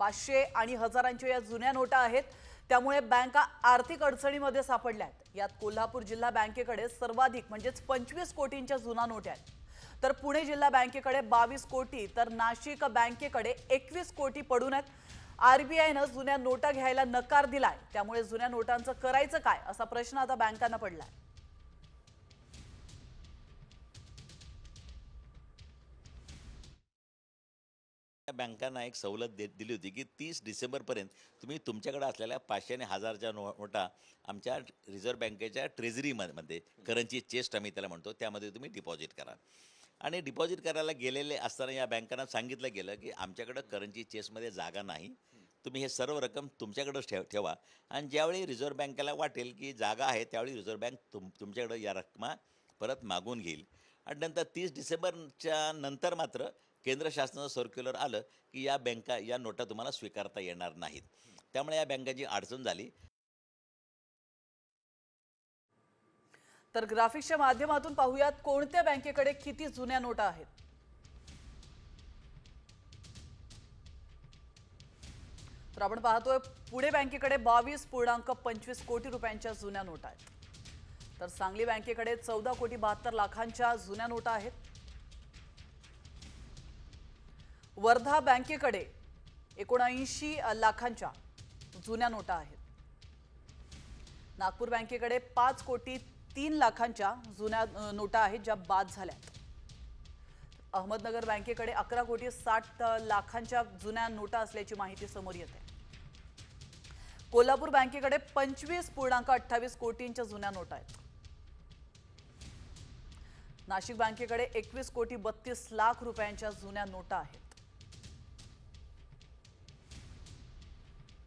पाचशे आणि हजारांच्या या जुन्या नोटा आहेत. त्यामुळे बँका आर्थिक अडचणीमध्ये सापडल्या आहेत. यात कोल्हापूर जिल्हा बँकेकडे सर्वाधिक म्हणजेच पंचवीस कोटींच्या जुना नोट्या आहेत. तर पुणे जिल्हा बँकेकडे बावीस कोटी तर नाशिक बँकेकडे एकवीस कोटी पडून आहेत. आरबीआयनं जुन्या नोटा घ्यायला नकार दिलाय. त्यामुळे जुन्या नोटांचं करायचं काय असा प्रश्न आता बँकांना पडलाय. बँकांना एक सवलत दे दिली होती की तीस डिसेंबरपर्यंत तुम्ही तुमच्याकडे असलेल्या पाचशे आणि हजारच्या नोटा आमच्या रिझर्व्ह बँकेच्या ट्रेझरीमध्ये करन्सी चेस्ट आम्ही त्याला म्हणतो त्यामध्ये तुम्ही डिपॉझिट करा. आणि डिपॉझिट करायला गेलेले असताना या बँकांना सांगितलं गेलं की आमच्याकडं करन्सी चेस्टमध्ये जागा नाही. तुम्ही हे सर्व रक्कम तुमच्याकडंच ठेव ठेवा. आणि ज्यावेळी रिझर्व्ह बँकेला वाटेल की जागा आहे त्यावेळी रिझर्व्ह बँक तुम तुमच्याकडं या रक्कमा परत मागून घेईल. आणि नंतर तीस डिसेंबरच्या नंतर मात्र केंद्र शासनाचं सर्क्युलर आलं की या बँका या नोटा तुम्हाला स्वीकारता येणार नाहीत. त्यामुळे या बँकांची अडचण झाली. तर ग्राफिक्सच्या माध्यमातून पाहूयात कोणत्या बँकेकडे किती जुन्या नोटा आहेत? तर आपण पाहतोय पुणे बँकेकडे बावीस पूर्णांक पंचवीस कोटी रुपयांच्या जुन्या नोटा आहेत. तर सांगली बँकेकडे चौदा कोटी बहात्तर लाखांच्या जुन्या नोटा आहेत. वर्धा बँकेकडे एकोणऐंशी लाखांच्या जुन्या नोटा आहेत. नागपूर बँकेकडे पाच कोटी तीन लाखांच्या जुन्या नोटा आहेत ज्या बाद झाल्यात. अहमदनगर बँकेकडे अकरा कोटी साठ लाखांच्या जुन्या नोटा असल्याची माहिती समोर येते. कोल्हापूर बँकेकडे पंचवीस पूर्णांक अठ्ठावीस कोटींच्या जुन्या नोटा आहेत. नाशिक बँकेकडे एकवीस कोटी बत्तीस लाख रुपयांच्या जुन्या नोटा आहेत.